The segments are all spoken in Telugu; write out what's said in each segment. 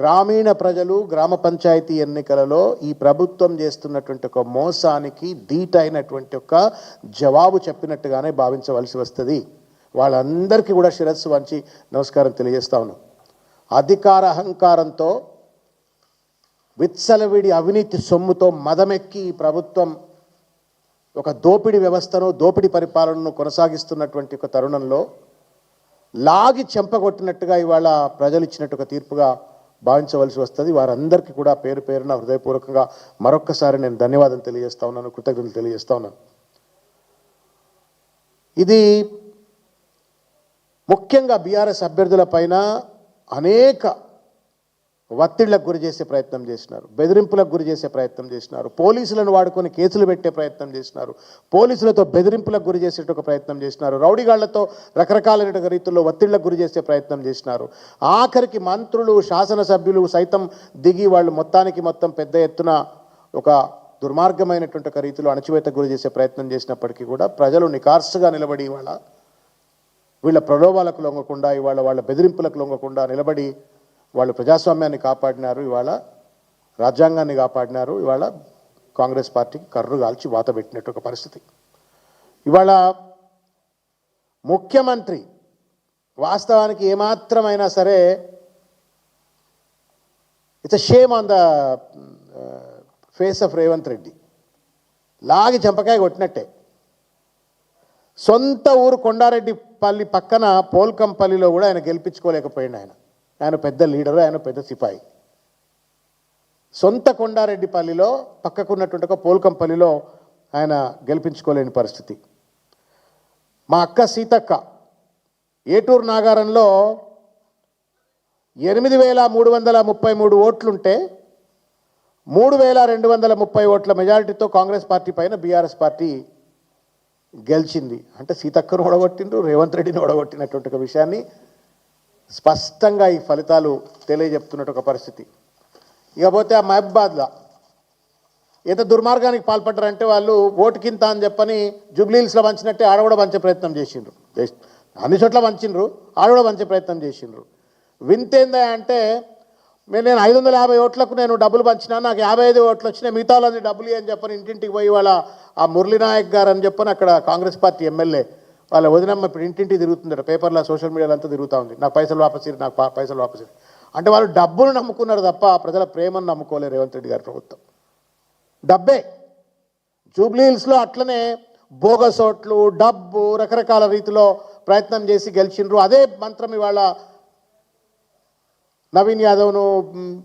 గ్రామీణ ప్రజలు గ్రామ పంచాయతీ ఎన్నికలలో ఈ ప్రభుత్వం చేస్తున్నటువంటి ఒక మోసానికి ధీటైనటువంటి ఒక జవాబు చెప్పినట్టుగానే భావించవలసి వస్తుంది. వాళ్ళందరికీ కూడా శిరస్సు వంచి నమస్కారం తెలియజేస్తా ఉన్నాం. అధికార అహంకారంతో విత్సలవిడి అవినీతి సొమ్ముతో మదమెక్కి ఈ ప్రభుత్వం ఒక దోపిడీ వ్యవస్థను దోపిడీ పరిపాలనను కొనసాగిస్తున్నటువంటి ఒక తరుణంలో లాగి చెంపగొట్టినట్టుగా ఇవాళ ప్రజలు ఇచ్చినట్టు ఒక తీర్పుగా భావించవలసి వస్తుంది. వారందరికీ కూడా పేరు పేరున హృదయపూర్వకంగా మరొక్కసారి నేను ధన్యవాదం తెలియజేస్తా ఉన్నాను కృతజ్ఞతలు తెలియజేస్తా ఉన్నాను. ఇది ముఖ్యంగా బీఆర్ఎస్ అభ్యర్థుల పైన అనేక ఒత్తిళ్ళకు గురి చేసే ప్రయత్నం చేసినారు బెదిరింపులకు గురి చేసే ప్రయత్నం చేసినారు పోలీసులను వాడుకొని కేసులు పెట్టే ప్రయత్నం చేసినారు పోలీసులతో బెదిరింపులకు గురి చేసేట ఒక ప్రయత్నం చేసినారు రౌడీగాళ్ళతో రకరకాలైన రీతుల్లో ఒత్తిళ్ళకు గురి చేసే ప్రయత్నం చేసినారు. ఆఖరికి మంత్రులు శాసనసభ్యులు సైతం దిగి వాళ్ళు మొత్తానికి మొత్తం పెద్ద ఎత్తున ఒక దుర్మార్గమైనటువంటి ఒక రీతిలో అణచివేతకు గురి చేసే ప్రయత్నం చేసినప్పటికీ కూడా ప్రజలు నికార్సుగా నిలబడి ఇవాళ వీళ్ళ ప్రలోభాలకు లొంగకుండా ఇవాళ వాళ్ళ బెదిరింపులకు లొంగకుండా నిలబడి వాళ్ళు ప్రజాస్వామ్యాన్ని కాపాడినారు ఇవాళ రాజ్యాంగాన్ని కాపాడినారు ఇవాళ కాంగ్రెస్ పార్టీకి కర్రు కాల్చి వాత పెట్టినట్టు ఒక పరిస్థితి. ఇవాళ ముఖ్యమంత్రి వాస్తవానికి ఏమాత్రమైనా సరే it's shame on the face of Revanth Reddy లాగి చెంపకాయ కొట్టినట్టే. సొంత ఊరు కొండారెడ్డిపల్లి పక్కన పోల్కంపల్లిలో కూడా ఆయన గెలిపించుకోలేకపోయింది ఆయన. ఆయన పెద్ద లీడరు ఆయన పెద్ద సిపాయి. సొంత కొండారెడ్డిపల్లిలో పక్కకున్నటువంటి ఒక పోల్కంపల్లిలో ఆయన గెలిపించుకోలేని పరిస్థితి. మా అక్క సీతక్క ఏటూరు నాగారంలో ఎనిమిది వేల మూడు వందల ముప్పై మూడు ఓట్లుంటే మూడు వేల రెండు వందల ముప్పై ఓట్ల మెజారిటీతో కాంగ్రెస్ పార్టీ పైన బీఆర్ఎస్ పార్టీ గెలిచింది. అంటే సీతక్కను ఓడగొట్టిండ్రు రేవంత్ రెడ్డిని ఓడగొట్టినటువంటి ఒక విషయాన్ని స్పష్టంగా ఈ ఫలితాలు తెలియజెప్తున్నట్టు ఒక పరిస్థితి. ఇకపోతే ఆ మహబాద్లో ఎంత దుర్మార్గానికి పాల్పడ్డారంటే వాళ్ళు ఓటుకింత అని చెప్పని జూబ్లీహిల్స్లో వంచినట్టే ఆడ కూడా వంచే ప్రయత్నం చేసిండ్రు. అన్ని చోట్ల వంచిండ్రు ఆడ కూడా వంచే ప్రయత్నం చేసిండ్రు. వింతేందా అంటే నేను నేను ఐదు వందల యాభై ఓట్లకు నేను డబ్బులు పంచినా నాకు యాభై ఐదు ఓట్లు వచ్చినాయి మిగతా వాళ్ళని డబ్బులు అని చెప్పని ఇంటింటికి పోయి వాళ్ళ ఆ మురళీనాయక్ గారు అని చెప్పని అక్కడ కాంగ్రెస్ పార్టీ ఎమ్మెల్యే వాళ్ళ వదినమ్మ ఇప్పుడు ఇంటింటి తిరుగుతుందట. పేపర్లో సోషల్ మీడియాలో అంతా తిరుగుతూ ఉంది. నాకు పైసలు వాపసి నాకు పైసలు వాపసి అంటే వాళ్ళు డబ్బులు నమ్ముకున్నారు తప్ప ప్రజల ప్రేమను నమ్ముకోలేరు రేవంత్ రెడ్డి గారి ప్రభుత్వం. డబ్బే. జూబ్లీ హిల్స్లో అట్లనే బోగసోట్లు డబ్బు రకరకాల రీతిలో ప్రయత్నం చేసి గెలిచిండ్రు. అదే మంత్రం ఇవాళ నవీన్ యాదవ్ను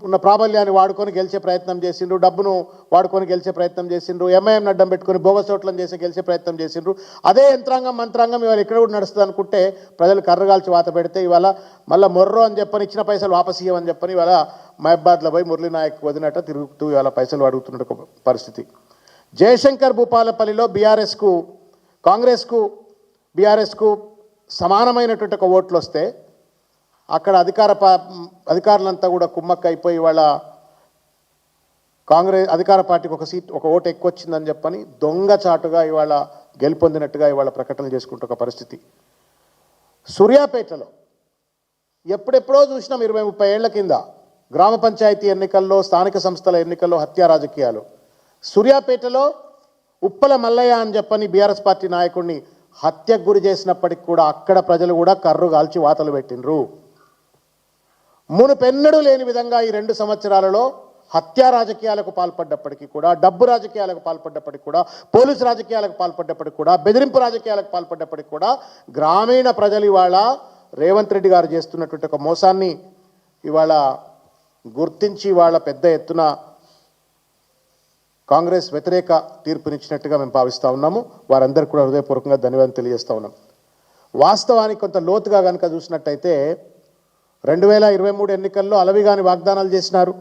ఉన్న ప్రాబల్యాన్ని వాడుకొని గెలిచే ప్రయత్నం చేసిండ్రు డబ్బును వాడుకొని గెలిచే ప్రయత్నం చేసిండ్రు ఎంఐఎం అడ్డం పెట్టుకొని బోగసోట్లను చేసి గెలిచే ప్రయత్నం చేసిండ్రు. అదే యంత్రాంగం మంత్రాంగం ఇవాళ ఇక్కడ కూడా నడుస్తుంది అనుకుంటే ప్రజలు కర్రగాల్చి వాత పెడితే ఇవాళ మళ్ళీ మొర్రో అని చెప్పని ఇచ్చిన పైసలు వాపస్ ఇవ్వమని చెప్పని ఇవాళ మహబాద్లో పోయి మురళీనాయక్ వదినట్ట తిరుగుతూ ఇవాళ పైసలు అడుగుతున్న ఒక పరిస్థితి. జయశంకర్ భూపాలపల్లిలో బీఆర్ఎస్కు కాంగ్రెస్కు బీఆర్ఎస్కు సమానమైనటువంటి ఒక ఓట్లు వస్తే అక్కడ అధికార అధికారులంతా కూడా కుమ్మక్క అయిపోయి వాళ్ళ కాంగ్రెస్ అధికార పార్టీకి ఒక సీట్ ఒక ఓటు ఎక్కువ వచ్చిందని చెప్పని దొంగచాటుగా ఇవాళ గెలుపొందినట్టుగా ఇవాళ ప్రకటన చేసుకుంటున్న ఒక పరిస్థితి. సూర్యాపేటలో ఎప్పుడెప్పుడో చూసినాం ఇరవై ముప్పై ఏళ్ళ కింద గ్రామ పంచాయతీ ఎన్నికల్లో స్థానిక సంస్థల ఎన్నికల్లో హత్యా రాజకీయాలు. సూర్యాపేటలో ఉప్పల మల్లయ్య అని చెప్పని బీఆర్ఎస్ పార్టీ నాయకుడిని హత్యకు గురి చేసినప్పటికి కూడా అక్కడ ప్రజలు కూడా కర్రు కాల్చి వాతలు పెట్టినరు మునుపెన్నడూ లేని విధంగా ఈ రెండు సంవత్సరాలలో హత్యా రాజకీయాలకు పాల్పడ్డప్పటికీ కూడా డబ్బు రాజకీయాలకు పాల్పడ్డప్పటికీ కూడా పోలీసు రాజకీయాలకు పాల్పడ్డప్పటికీ కూడా బెదిరింపు రాజకీయాలకు పాల్పడ్డప్పటికీ కూడా గ్రామీణ ప్రజలు ఇవాళ రేవంత్ రెడ్డి గారు చేస్తున్నటువంటి ఒక మోసాన్ని ఇవాళ గుర్తించి ఇవాళ పెద్ద ఎత్తున కాంగ్రెస్ వ్యతిరేక తీర్పునిచ్చినట్టుగా మేము భావిస్తూ ఉన్నాము. వారందరికీ కూడా హృదయపూర్వకంగా ధన్యవాదం తెలియజేస్తూ ఉన్నాం. వాస్తవానికి కొంత లోతుగా కనుక చూసినట్టయితే రెండు వేల ఇరవై మూడు ఎన్నికల్లో అలవిగాని వాగ్దానాలు చేసినారు.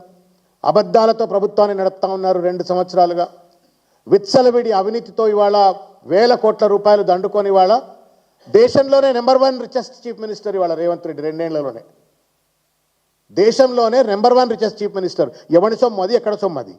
అబద్ధాలతో ప్రభుత్వాన్ని నడుపుతా ఉన్నారు రెండు సంవత్సరాలుగా. విత్సలవిడి అవినీతితో ఇవాళ వేల కోట్ల రూపాయలు దండుకొని ఇవాళ దేశంలోనే number one richest chief minister ఇవాళ రేవంత్ రెడ్డి రెండేళ్ళలోనే. దేశంలోనే number one richest chief minister. ఎవరి సొమ్ము అది? ఎక్కడ సొమ్ము అది?